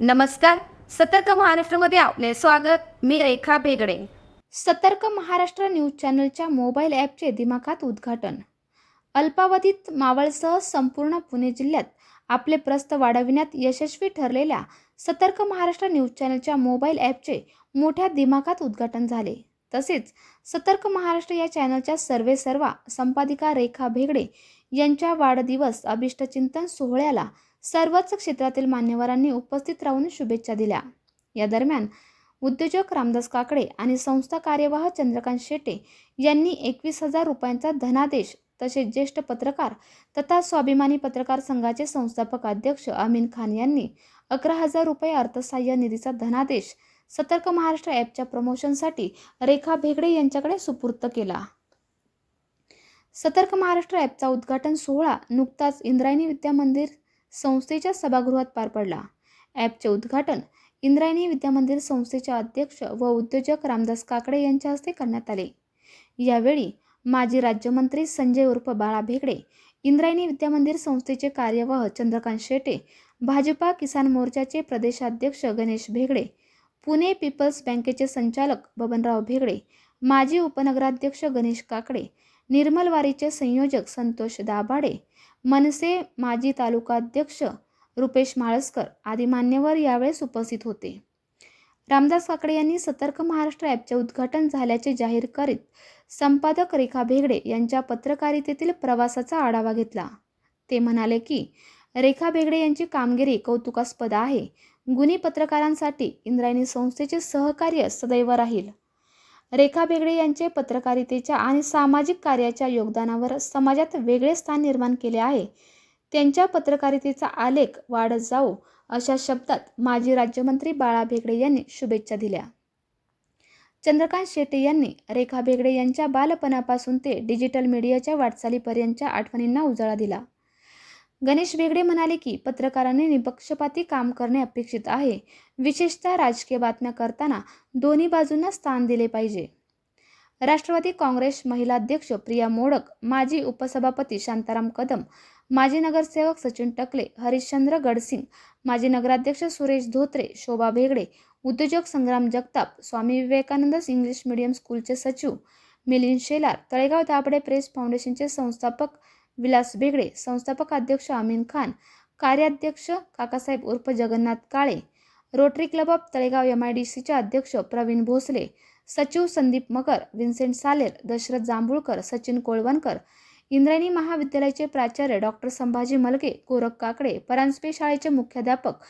नमस्कार सतर्क महाराष्ट्रामध्ये आपले स्वागत. मी रेखा बेगडे सतर्क महाराष्ट्र न्यूज चॅनलच्या मोबाईल ॲपचे दिमाखात उद्घाटन. अल्पावधीत मावळसह संपूर्ण पुणे जिल्ह्यात आपले प्रस्त वाढविण्यात यशस्वी ठरलेल्या सतर्क महाराष्ट्र न्यूज चॅनलच्या मोबाईल ॲपचे मोठ्या दिमाखात उद्घाटन झाले. तसेच सतर्क महाराष्ट्र या चॅनलच्या सर्वे सर्वा संपादिका रेखा भेगडे यांच्या वाढदिवस अभिष्टचिंतन सोहळ्याला सर्वच क्षेत्रातील मान्यवरांनी उपस्थित राहून शुभेच्छा दिल्या. या दरम्यान उद्योजक रामदास काकडे आणि संस्था कार्यवाह चंद्रकांत शेटे यांनी एकवीस हजार रुपयांचा धनादेश तसेच ज्येष्ठ पत्रकार तथा स्वाभिमानी पत्रकार संघाचे संस्थापक अध्यक्ष अमीन खान यांनी अकरा हजार रुपये अर्थसहाय्य निधीचा धनादेश सतर्क महाराष्ट्र ॲपच्या प्रमोशनसाठी रेखा भेगडे यांच्याकडे सुपूर्त केला. सतर्क महाराष्ट्र ॲपचा उद्घाटन सोहळा नुकताच इंद्रायणी विद्या मंदिर संस्थेच्या सभागृहात पार पडला. ॲपचे उद्घाटन इंद्रायणी विद्यामंदिर संस्थेच्या अध्यक्ष व उद्योजक रामदास काकडे यांच्या हस्ते करण्यात आले. यावेळी माजी राज्यमंत्री संजय उर्फ बाळा भेगडे इंद्रायणी विद्यामंदिर संस्थेचे कार्यवाह चंद्रकांत शेटे भाजपा किसान मोर्चाचे प्रदेशाध्यक्ष गणेश भेगडे पुणे पीपल्स बँकेचे संचालक बबनराव भेगडे माजी उपनगराध्यक्ष गणेश काकडे निर्मलवारीचे संयोजक संतोष दाभाडे मनसे माजी तालुकाध्यक्ष रुपेश माळसकर आदी मान्यवर यावेळेस उपस्थित होते. रामदास काकडे यांनी सतर्क महाराष्ट्र ॲपचे उद्घाटन झाल्याचे जाहीर करीत संपादक रेखा भेगडे यांच्या पत्रकारितेतील प्रवासाचा आढावा घेतला. ते म्हणाले की रेखा भेगडे यांची कामगिरी कौतुकास्पद आहे. गुणी पत्रकारांसाठी इंद्रायणी संस्थेचे सहकार्य सदैव राहील. रेखा बेगडे यांचे पत्रकारितेच्या आणि सामाजिक कार्याच्या योगदानावर समाजात वेगळे स्थान निर्माण केले आहे. त्यांच्या पत्रकारितेचा आलेख वाढत जावो अशा शब्दात माजी राज्यमंत्री बाळा भेगडे यांनी शुभेच्छा दिल्या. चंद्रकांत शेटे यांनी रेखा भेगडे यांच्या बालपणापासून ते डिजिटल मीडियाच्या वाटचालीपर्यंतच्या आठवणींना उजाळा दिला. गणेश भेगडे म्हणाले की पत्रकारांनी निपक्षपाती काम करणे अपेक्षित आहे. विशेषतः राजकीय बातम्या करताना दोन्ही बाजूंना स्थान दिले पाहिजे. राष्ट्रवादी काँग्रेस महिला अध्यक्ष प्रिया मोडक माजी उपसभापती शांताराम कदम माजी नगरसेवक सचिन टकले हरिश्चंद्र गडसिंग माजी नगराध्यक्ष सुरेश धोत्रे शोभा भेगडे उद्योजक संग्राम जगताप स्वामी विवेकानंद इंग्लिश मीडियम स्कूलचे सचिव मिलिंद शेलार तळेगाव दाबडे प्रेस फाउंडेशनचे संस्थापक विलास भेगडे संस्थापक अध्यक्ष अमीन खान कार्याध्यक्ष काकासाहेब उर्फ Jagannath Kale Rotary Club of Talegaon M I D सीचे अध्यक्ष प्रवीण भोसले सचिव संदीप मगर विन्सेंट सालेर दशरथ जांभूळकर सचिन कोळवणकर इंद्रायणी महाविद्यालयाचे प्राचार्य डॉक्टर संभाजी मलगे गोरख काकडे परांजपे शाळेचे मुख्याध्यापक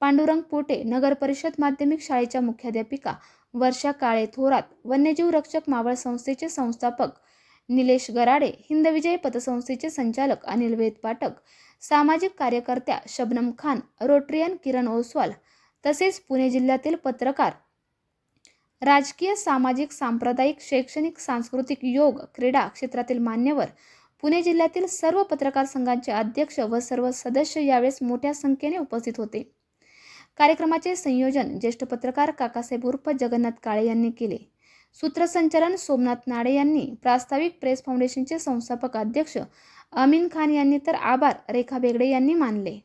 पांडुरंग पोटे नगर परिषद माध्यमिक शाळेच्या मुख्याध्यापिका वर्षा काळे थोरात वन्यजीव रक्षक मावळ संस्थेचे संस्थापक निलेश गराडे हिंदविजय पतसंस्थेचे संचालक अनिल वेद पाठक सामाजिक कार्यकर्त्या शबनम खान रोटरियन किरण ओसवाल तसेच पुणे जिल्ह्यातील पत्रकार राजकीय सामाजिक सांप्रदायिक शैक्षणिक सांस्कृतिक योग क्रीडा क्षेत्रातील मान्यवर पुणे जिल्ह्यातील सर्व पत्रकार संघांचे अध्यक्ष व सर्व सदस्य यावेळेस मोठ्या संख्येने उपस्थित होते. कार्यक्रमाचे संयोजन ज्येष्ठ पत्रकार काकासाहेब उर्फ जगन्नाथ काळे यांनी केले. सूत्रसंचालन सोमनाथ नाडे यांनी प्रास्ताविक प्रेस फाउंडेशनचे संस्थापक अध्यक्ष अमीन खान यांनी तर आभार रेखा बेगडे यांनी मानले.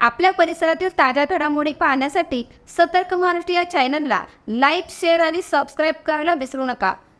आपल्या परिसरातील ताज्या घडामोडी पाहण्यासाठी सतर्क महाराष्ट्र या चॅनलला लाईक शेअर आणि सबस्क्राईब करायला विसरू नका.